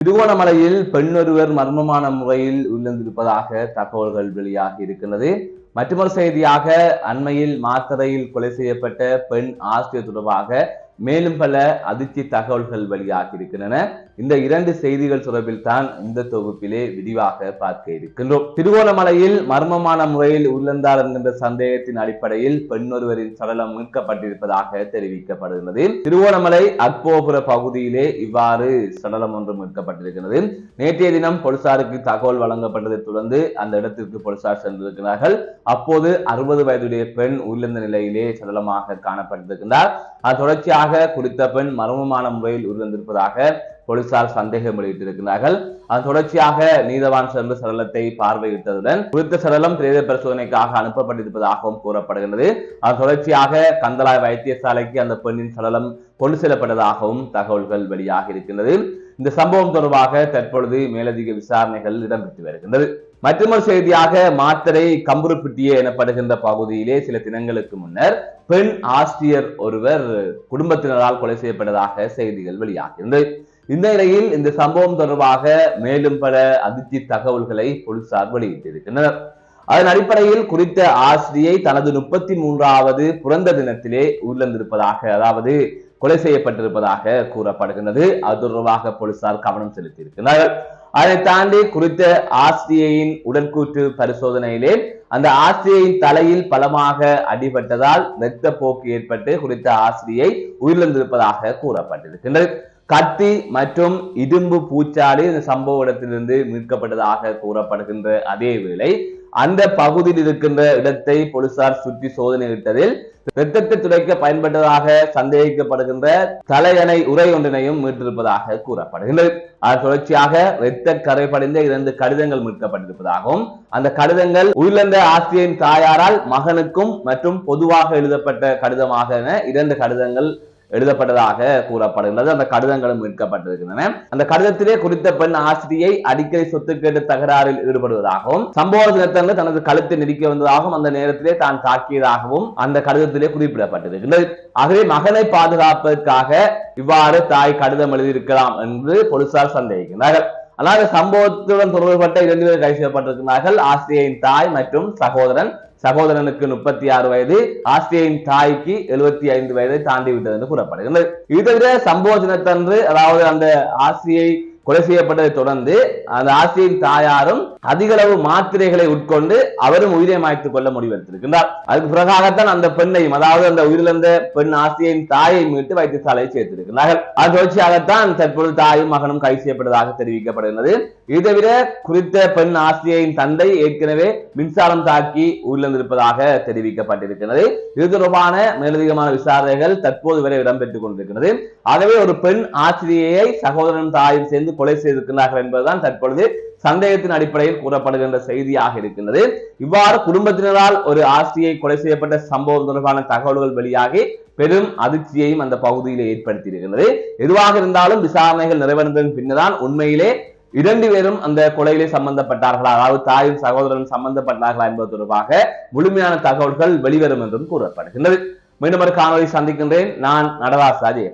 திருவோணமலையில் பெண்ணொருவர் மர்மமான முறையில் உயிரிழந்திருப்பதாக தகவல்கள் வெளியாகி இருக்கின்றது. மற்றொரு செய்தியாக அண்மையில் மாத்தறையில் கொலை செய்யப்பட்ட பெண் ஆசிரியர் தொடர்பாக மேலும் பல அதிர்ச்சி தகவல்கள் வெளியாகி இருக்கின்றன. இந்த இரண்டு செய்திகள் தொடர்பில் தான் இந்த தொகுப்பிலே விரிவாக பார்க்க இருக்கின்றோம். திருவோணமலையில் மர்மமான முறையில் உள்ளந்தார் என்கின்ற சந்தேகத்தின் அடிப்படையில் பெண்ணொருவரின் சடலம் மீட்கப்பட்டிருப்பதாக தெரிவிக்கப்படுகிறது திருவோணமலை அக்போபுர பகுதியிலே இவ்வாறு சடலம் ஒன்று மீட்கப்பட்டிருக்கிறது நேற்றைய தினம் போலீசாருக்கு தகவல் வழங்கப்பட்டதை தொடர்ந்து அந்த இடத்திற்கு போலீசார் சென்றிருக்கிறார்கள். அப்போது அறுபது வயதுடைய பெண் உயிரிழந்த நிலையிலே சடலமாக காணப்பட்டிருக்கின்றார். அது தொடர்ச்சியாக குறித்த பெண் மர்மமான முறையில் உயிரிழந்திருப்பதாக போலீசார் சந்தேகம் வெளியிட்டிருக்கிறார்கள். அதன் தொடர்ச்சியாக நீதவான் சென்று சடலத்தை பார்வையிட்டதுடன் குறித்த சடலம் பிரேத பரிசோதனைக்காக அனுப்பப்பட்டிருப்பதாகவும் கூறப்படுகிறது. அதன் தொடர்ச்சியாக கந்தலாய் வைத்தியசாலைக்கு அந்த பெண்ணின் சடலம் கொண்டு செல்லப்பட்டதாகவும் தகவல்கள் வெளியாகி இருக்கின்றது. இந்த சம்பவம் தொடர்பாக தற்பொழுது மேலதிக விசாரணைகள் இடம்பெற்று வருகின்றது. மற்றொரு செய்தியாக மாத்தரை கம்புருப்பிட்டிய எனப்படுகின்ற பகுதியிலே சில தினங்களுக்கு முன்னர் பெண் ஆசிரியர் ஒருவர் குடும்பத்தினரால் கொலை செய்யப்பட்டதாக செய்திகள் வெளியாகியிருந்தது இந்த நிலையில் இந்த சம்பவம் தொடர்பாக மேலும் பல அதிர்ச்சி தகவல்களை போலீசார் வெளியிட்டிருக்கின்றனர். அதன் அடிப்படையில் குறித்த ஆசிரியை தனது முப்பத்தி மூன்றாவது பிறந்த தினத்திலே உயிரிழந்திருப்பதாக அதாவது கொலை செய்யப்பட்டிருப்பதாக கூறப்படுகின்றது. அது தொடர்பாக போலீசார் கவனம் செலுத்தியிருக்கிறார்கள். அதை தாண்டி குறித்த ஆசிரியையின் உடற்கூற்று பரிசோதனையிலே அந்த ஆசிரியையின் தலையில் பலமாக அடிபட்டதால் இரத்த போக்கு ஏற்பட்டு குறித்த ஆசிரியை உயிரிழந்திருப்பதாக கூறப்பட்டிருக்கின்றது. கத்தி மற்றும் இரும்பு பூச்சாலி இந்த சம்பவ இடத்திலிருந்து மீட்கப்பட்டதாக கூறப்படுகின்ற அதே வேளை அந்த பகுதியில் இருக்கின்ற இடத்தை போலீசார் சுற்றி சோதனையிட்டதில் ரத்தத்தை துடைக்க பயன்பட்டதாக சந்தேகிக்கப்படுகின்ற தலையணை உரை ஒன்றினையும் மீட்டிருப்பதாக கூறப்படுகின்றது. அதன் தொடர்ச்சியாக இரத்த கரை படிந்த இரண்டு கடிதங்கள் மீட்கப்பட்டிருப்பதாகவும் அந்த கடிதங்கள் உயிரிழந்த ஆசிரியரின் தாயாரால் மகனுக்கும் மற்றும் பொதுவாக எழுதப்பட்ட கடிதமாக என இரண்டு கடிதங்கள் எழுதப்பட்டதாக கூறப்படுகிறது அந்த கடிதங்களும் மீட்கப்பட்டிருக்கின்றன. அந்த கடிதத்திலே குறித்த பெண் ஆசிரியை அடிக்கடி சொத்து கேட்டு தகராறில் ஈடுபடுவதாகவும் சம்பவ தினத்தன்று தனது கழுத்தை நெருக்கி வந்ததாகவும் அந்த நேரத்திலே தான் தாக்கியதாகவும் அந்த கடிதத்திலே குறிப்பிடப்பட்டிருக்கின்றது. ஆகவே மகனை பாதுகாப்பதற்காக இவ்வாறு தாய் கடிதம் எழுதியிருக்கலாம் என்று போலீசார் சந்தேகிக்கிறார்கள் அதாவது சம்பவத்துடன் தொடர்புபட்ட இரண்டு பேர் கைது செய்யப்பட்டிருக்கிறார்கள் ஆசிரியரின் தாய் மற்றும் சகோதரன். சகோதரனுக்கு முப்பத்தி ஆறு வயது ஆசிரியரின் தாய்க்கு எழுபத்தி ஐந்து வயதை தாண்டி விட்டது என்று கூறப்படுகிறது இது தவிர சம்பவ தினத்தன்று அதாவது அந்த ஆசிரியை கொலை செய்யப்பட்டதை தொடர்ந்து அந்த ஆசிரியரின் தாயாரும் அதிக அளவு மாத்திரைகளை உட்கொண்டு அவரும் உயிரை மாய்த்துக் கொள்ள முடிவெடுத்திருக்கின்றார். அதுக்கு பிறகாகத்தான் அந்த பெண்ணையும் அதாவது அந்த உயிரிழந்த பெண் ஆசிரியரின் தாயை மீட்டு வைத்தியசாலையை சேர்த்திருக்கிறார்கள் அது தொடர்ச்சியாகத்தான் தற்பொழுது தாயும் மகனும் கைது செய்யப்பட்டதாக தெரிவிக்கப்படுகிறது இது தவிர குறித்த பெண் ஆசிரியரின் தந்தை ஏற்கனவே மின்சாரம் தாக்கி உயிரிழந்திருப்பதாக தெரிவிக்கப்பட்டிருக்கிறது இது தொடர்பான மேலதிகமான விசாரணைகள் தற்போது வரை இடம்பெற்றுக் கொண்டிருக்கிறது ஆகவே ஒரு பெண் ஆசிரியையை சகோதரன் தாயும் சேர்ந்து கொலை செய்திருக்கிறார்கள் என்பதுதான் தற்பொழுது சந்தேகத்தின் அடிப்படையில் கூறப்படுகின்ற செய்தியாக இருக்கின்றது. இவ்வாறு குடும்பத்தினரால் ஒரு ஆசிரியை கொலை செய்யப்பட்ட சம்பவம் தொடர்பான தகவல்கள் வெளியாகி பெரும் அதிர்ச்சியையும் அந்த பகுதியில் ஏற்படுத்தி இருக்கின்றது எதுவாக இருந்தாலும் விசாரணைகள் நிறைவடைந்ததன் பின்னர்தான் உண்மையிலே இரண்டு பேரும் அந்த கொலையிலே சம்பந்தப்பட்டார்களா? அதாவது தாயும் சகோதரனும் சம்பந்தப்பட்டார்களா என்பது தொடர்பாக முழுமையான தகவல்கள் வெளிவரும் என்றும் கூறப்படுகின்றது. மீண்டும் ஒரு காணொலி சந்திக்கின்றேன். நான் நடராஜ் ராஜே